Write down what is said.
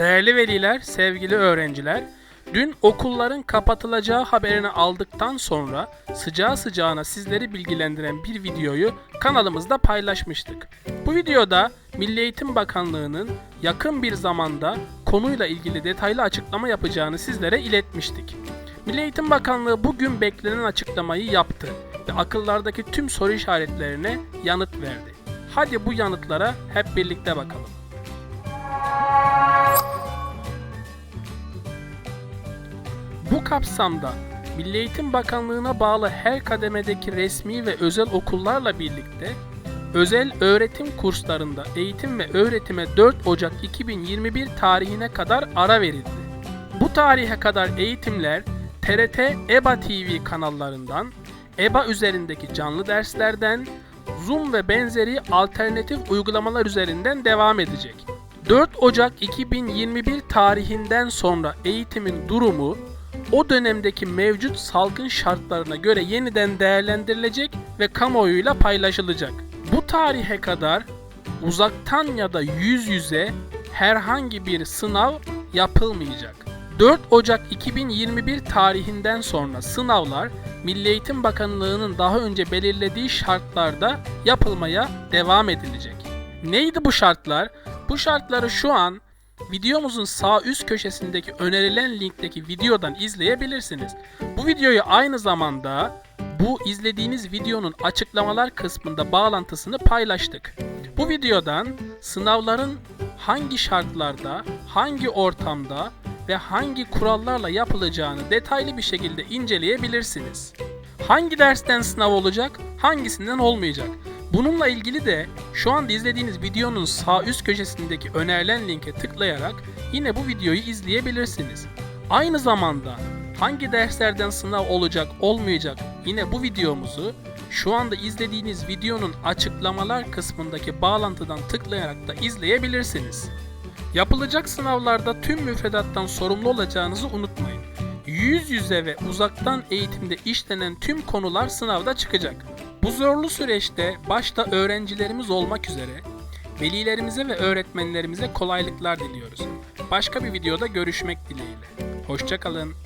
Değerli veliler, sevgili öğrenciler, dün okulların kapatılacağı haberini aldıktan sonra sıcağı sıcağına sizleri bilgilendiren bir videoyu kanalımızda paylaşmıştık. Bu videoda Milli Eğitim Bakanlığı'nın yakın bir zamanda konuyla ilgili detaylı açıklama yapacağını sizlere iletmiştik. Milli Eğitim Bakanlığı bugün beklenen açıklamayı yaptı ve akıllardaki tüm soru işaretlerine yanıt verdi. Hadi bu yanıtlara hep birlikte bakalım. Bu kapsamda Milli Eğitim Bakanlığı'na bağlı her kademedeki resmi ve özel okullarla birlikte özel öğretim kurslarında eğitim ve öğretime 4 Ocak 2021 tarihine kadar ara verildi. Bu tarihe kadar eğitimler TRT EBA TV kanallarından, EBA üzerindeki canlı derslerden, Zoom ve benzeri alternatif uygulamalar üzerinden devam edecek. 4 Ocak 2021 tarihinden sonra eğitimin durumu o dönemdeki mevcut salgın şartlarına göre yeniden değerlendirilecek ve kamuoyuyla paylaşılacak. Bu tarihe kadar uzaktan ya da yüz yüze herhangi bir sınav yapılmayacak. 4 Ocak 2021 tarihinden sonra sınavlar Milli Eğitim Bakanlığı'nın daha önce belirlediği şartlarda yapılmaya devam edilecek. Neydi bu şartlar? Bu şartları şu an videomuzun sağ üst köşesindeki önerilen linkteki videodan izleyebilirsiniz. Bu videoyu aynı zamanda bu izlediğiniz videonun açıklamalar kısmında bağlantısını paylaştık. Bu videodan sınavların hangi şartlarda, hangi ortamda ve hangi kurallarla yapılacağını detaylı bir şekilde inceleyebilirsiniz. Hangi dersten sınav olacak, hangisinden olmayacak? Bununla ilgili de şu anda izlediğiniz videonun sağ üst köşesindeki önerilen linke tıklayarak yine bu videoyu izleyebilirsiniz. Aynı zamanda hangi derslerden sınav olacak olmayacak yine bu videomuzu şu anda izlediğiniz videonun açıklamalar kısmındaki bağlantıdan tıklayarak da izleyebilirsiniz. Yapılacak sınavlarda tüm müfredattan sorumlu olacağınızı unutmayın. Yüz yüze ve uzaktan eğitimde işlenen tüm konular sınavda çıkacak. Bu zorlu süreçte başta öğrencilerimiz olmak üzere velilerimize ve öğretmenlerimize kolaylıklar diliyoruz. Başka bir videoda görüşmek dileğiyle. Hoşçakalın.